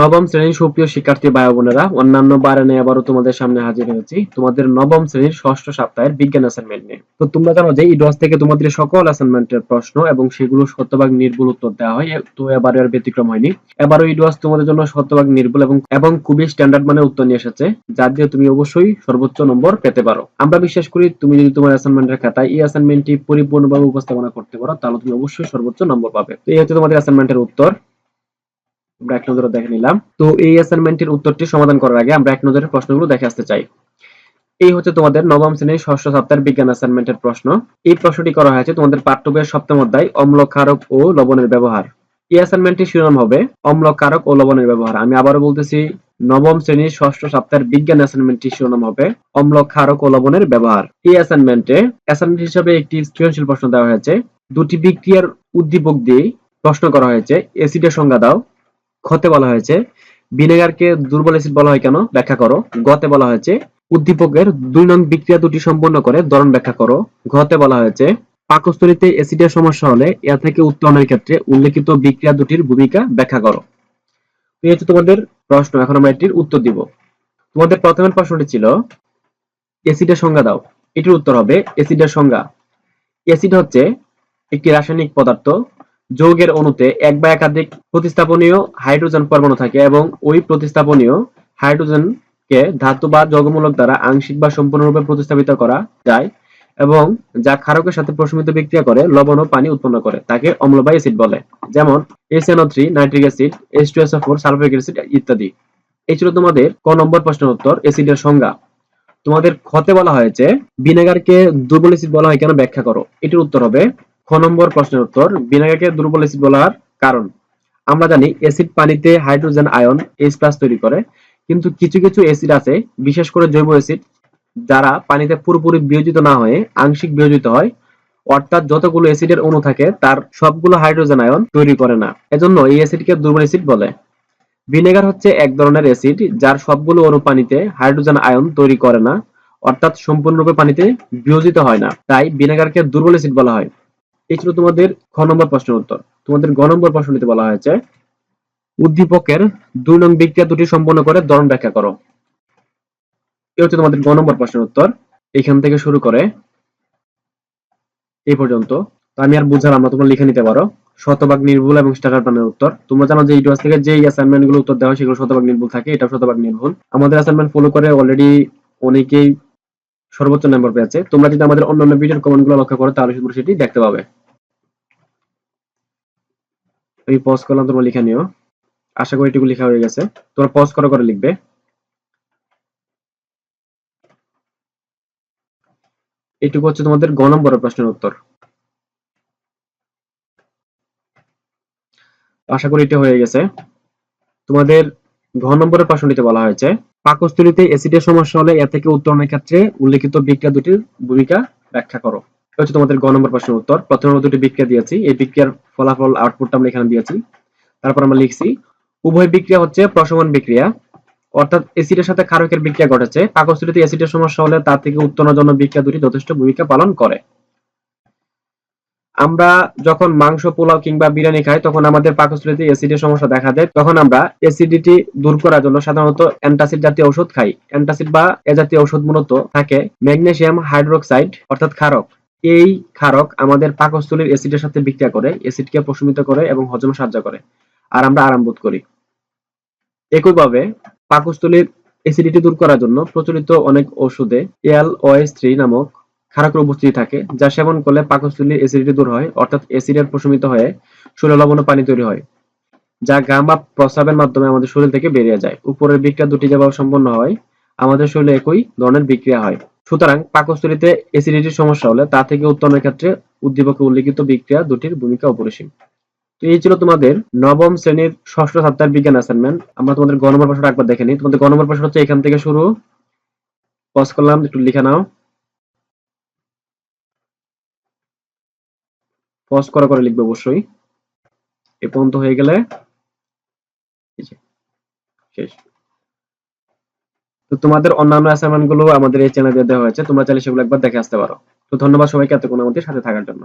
নবম শ্রেণির সুপ্রিয় শিক্ষার্থী ভাই বোনেরা, অন্যান্য বারে নিয়ে আবারও তোমাদের সামনে হাজির হয়েছি। তোমাদের নবম শ্রেণির ষষ্ঠ সপ্তাহের বিজ্ঞান অ্যাসাইনমেন্ট নিয়ে। তো তোমরা জানো যে এই ডস থেকে তোমাদের সকল অ্যাসাইনমেন্টের প্রশ্ন এবং সেগুলো শতভাগ নির্ভুল উত্তর দেওয়া হয় তো এবারে আর ব্যতিক্রম হয়নি। এবারও ডস তোমাদের জন্য শতভাগ নির্ভুল এবং এবং খুবই স্ট্যান্ডার্ড মানে উত্তর নিয়ে এসেছে, যার দিয়ে তুমি অবশ্যই সর্বোচ্চ নম্বর পেতে পারো। আমরা বিশ্বাস করি তুমি যদি তোমার অ্যাসাইনমেন্টের খাতায় এই অ্যাসাইনমেন্টটি পরিপূর্ণভাবে উপস্থাপনা করতে পারো, তাহলে তুমি অবশ্যই সর্বোচ্চ নম্বর পাবে। তো এই হচ্ছে তোমাদের অ্যাসাইনমেন্টের উত্তর। আমরা এক নজরে দেখে নিলাম। তো এই অ্যাসাইনমেন্টের উত্তরটি সমাধান করার আগে আমরা এক নজরে প্রশ্নগুলো দেখে আসতে চাই। এই হচ্ছে তোমাদের নবম শ্রেণির ষষ্ঠ সপ্তাহের বিজ্ঞান অ্যাসাইনমেন্টের প্রশ্ন। এই প্রশ্নটি করা হয়েছে তোমাদের পাঠ্য বইয়ের সপ্তম অধ্যায় অম্ল ক্ষারক ও লবণের ব্যবহার। এই অ্যাসাইনমেন্টটির শিরোনাম হবে অম্ল ক্ষারক ও লবণের ব্যবহার। আমি আবারও বলতেছি, নবম শ্রেণির ষষ্ঠ সপ্তাহের বিজ্ঞান অ্যাসাইনমেন্টটির শিরোনাম হবে অম্ল ক্ষারক ও লবণের ব্যবহার। এই অ্যাসাইনমেন্টে অ্যাসাইনমেন্ট হিসেবে একটি সৃজনশীল প্রশ্ন দেওয়া হয়েছে। দুটি বিক্রিয়ার উদ্দীপক দিয়ে প্রশ্ন করা হয়েছে, অ্যাসিডের সংজ্ঞা দাও। ক্ষতে বলা হয়েছে। ভিনেগারকে দুর্বল অ্যাসিড বলা হয় কেন? ব্যাখ্যা করো। গতে বলা হয়েছে, উদ্দীপকের দুই নং বিক্রিয়া দুটি সম্পন্ন করে, ধরন ব্যাখ্যা করো। ঘতে বলা হয়েছে, পাকস্থলীতে অ্যাসিডের সমস্যা হলে এ থেকে উত্তরণের ক্ষেত্রে উল্লেখিত বিক্রিয়া দুটির ভূমিকা ব্যাখ্যা করো। এই হচ্ছে তোমাদের প্রশ্ন। এখন আমরা এটির উত্তর দিব। তোমাদের প্রথমের প্রশ্নটি ছিল অ্যাসিডের সংজ্ঞা দাও। এটির উত্তর হবে অ্যাসিডের সংজ্ঞা। অ্যাসিড হচ্ছে একটি রাসায়নিক পদার্থ যৌগের অণুতে এক বা একাধিক প্রতিস্থাপনীয় হাইড্রোজেন পরমাণু থাকে এবং ওই প্রতিস্থাপনীয় হাইড্রোজেনকে ধাতু বা যৌগমূলক দ্বারা আংশিক বা সম্পূর্ণরূপে প্রতিস্থাপিত করা যায় এবং যা ক্ষারকের সাথে প্রশমিত বিক্রিয়া করে লবণ ও পানি উৎপন্ন করে, তাকে অম্ল বা অ্যাসিড বলে। যেমন SNO three nitric acid H two four sulphuric acid ইত্যাদি। এই ছিল তোমাদের ক নম্বর প্রশ্নের উত্তর, অ্যাসিডের সংজ্ঞা। তোমাদের খতে বলা হয়েছে, ভিনেগারকে দুর্বল অ্যাসিড বলা হয় কেন ব্যাখ্যা করো? এটির উত্তর হবে খ নম্বর প্রশ্নের উত্তর, ভিনেগারকে দুর্বল অ্যাসিড বলার কারণ। আমরা জানি অ্যাসিড পানিতে হাইড্রোজেন আয়ন H+ তৈরি করে, কিন্তু কিছু কিছু অ্যাসিড আছে, বিশেষ করে জৈব অ্যাসিড যারা পানিতে পুরোপুরি বিয়োজিত না হয়ে আংশিক বিয়োজিত হয়। অর্থাৎ যতগুলো অ্যাসিডের অণু থাকে, তার সবগুলো হাইড্রোজেন আয়ন তৈরি করে না। এজন্য এই অ্যাসিডকে দুর্বল অ্যাসিড বলে। ভিনেগার হচ্ছে এক ধরনের অ্যাসিড যার সবগুলো অণু পানিতে হাইড্রোজেন আয়ন তৈরি করে না, অর্থাৎ সম্পূর্ণরূপে পানিতে বিয়োজিত হয় না। তাই ভিনেগারকে দুর্বল অ্যাসিড বলা হয়। এই ছিল তোমাদের খ নম্বর প্রশ্নের উত্তর। তোমাদের গ নম্বর প্রশ্নটিতে বলা হয়েছে, উদ্দীপকের দুই নং বিক্রিয়া দুটি সম্পন্ন করে দরণ ব্যাখ্যা করো। এই হচ্ছে তোমাদের গ নম্বর প্রশ্নের উত্তর। এখান থেকে শুরু করে এই পর্যন্ত। আমি আর বুঝালাম না, তোমরা লিখে নিতে পারো। শতভাগ নির্ভুল এবং স্ট্যান্ডার্ড মানের উত্তর। তোমরা জানো যে ক্লাস থেকে যে অ্যাসাইনমেন্টগুলো উত্তর দেওয়া হয় সেগুলো শতভাগ নির্ভুল থাকে, এটা শতভাগ নির্ভুল। আমাদের অ্যাসাইনমেন্ট ফলো করে অলরেডি অনেকেই সর্বোচ্চ নাম্বার পেয়েছে তোমরা যদি আমাদের অন্যান্য ভিডিওর কমেন্টগুলো লক্ষ্য করো, তাহলে শুধু সেটি দেখতে পাবে। আমি পজ করলাম, তোমরা লিখে নিও। আশা করি এটুকু লেখা হয়ে গেছে। তোমরা পজ করে করে লিখবে। এটুকু হচ্ছে তোমাদের গ নম্বরের প্রশ্নের উত্তর। আশা করি এটা হয়ে গেছে। তোমাদের ঘ নম্বরের প্রশ্নটিতে বলা হয়েছে পাকস্থলীতে অ্যাসিডের সমস্যা হলে এ থেকে উত্তরণের ক্ষেত্রে উল্লেখিত বিক্রিয়া দুটির ভূমিকা ব্যাখ্যা করো। হচ্ছে তোমাদের গ নম্বর প্রশ্নের উত্তর। প্রথমে দুটি বিক্রিয়া দিয়েছি। এই বিক্রিয়ার ফলাফল আউটপুটটা আমরা এখানে দিয়েছি। তারপর আমরা লিখছি, উভয় বিক্রিয়া হচ্ছে প্রশমন বিক্রিয়া। অর্থাৎ অ্যাসিডের সাথে ক্ষারকের বিক্রিয়া ঘটেছে। পাকস্থলীতে অ্যাসিডের সমস্যা হলে তার থেকে উত্তরণের জন্য বিক্রিয়া দুটি যথেষ্ট ভূমিকা পালন করে। আমরা যখন মাংস, পোলাও কিংবা বিরিয়ানি খাই, তখন আমাদের পাকস্থলীতে অ্যাসিডের সমস্যা দেখা দেয়। তখন আমরা অ্যাসিডিটি দূর করার জন্য সাধারণত অ্যান্টাসিড জাতীয় ঔষধ খাই। অ্যান্টাসিড বা এ জাতীয় ঔষধ মূলত থাকে ম্যাগনেসিয়াম হাইড্রোক্সাইড অর্থাৎ ক্ষারক। এই ক্ষারক আমাদের পাকস্থলীর অ্যাসিডের সাথে বিক্রিয়া করে অ্যাসিডকে প্রশমিত করে এবং হজমে সাহায্য করে। আর আমরা আরাম বোধ করি। একইভাবে পাকস্থলীর অ্যাসিডিটি দূর করার জন্য প্রচলিত অনেক ওষুধে এল ওএস থ্রি নামক ক্ষারকের উপস্থিতি থাকে, যা সেবন করলে পাকস্থলীর অ্যাসিডিটি দূর হয়, অর্থাৎ অ্যাসিডের প্রশমিত হয়ে শরীরে লবণ পানি তৈরি হয়, যা গাম বা প্রস্রাবের মাধ্যমে আমাদের শরীর থেকে বেরিয়ে যায়। উপরের বিক্রিয়া দুটি যেভাবে সম্পন্ন হয়, আমাদের শরীরে একই ধরনের বিক্রিয়া হয়। সুতরাং পাকস্থলীতে অ্যাসিডিটির সমস্যা হলে তা থেকে উত্তরণের ক্ষেত্রে উদ্দীপকে উল্লেখিত বিক্রিয়া দুটির ভূমিকা অপরিসীম। তো এই ছিল তোমাদের নবম শ্রেণির ষষ্ঠ সপ্তাহের বিজ্ঞান অ্যাসাইনমেন্ট আমরা তোমাদের গ নম্বর প্রশ্নটা একবার দেখে নিই। তোমাদের গ নম্বর প্রশ্ন হচ্ছে এখান থেকে শুরু। পজ করলাম, একটু লিখে নাও। পজ করে করে লিখবে অবশ্যই। এ পর্যন্ত হয়ে গেলে শেষ। তো তোমাদের অন্যান্য অ্যাসাইনমেন্টগুলো আমাদের এই চ্যানেলে দেওয়া হয়েছে, তোমরা চাইলে সেগুলো একবার দেখে আসতে পারো। তো ধন্যবাদ সবাইকে এতক্ষণ আমাদের সাথে থাকার জন্য।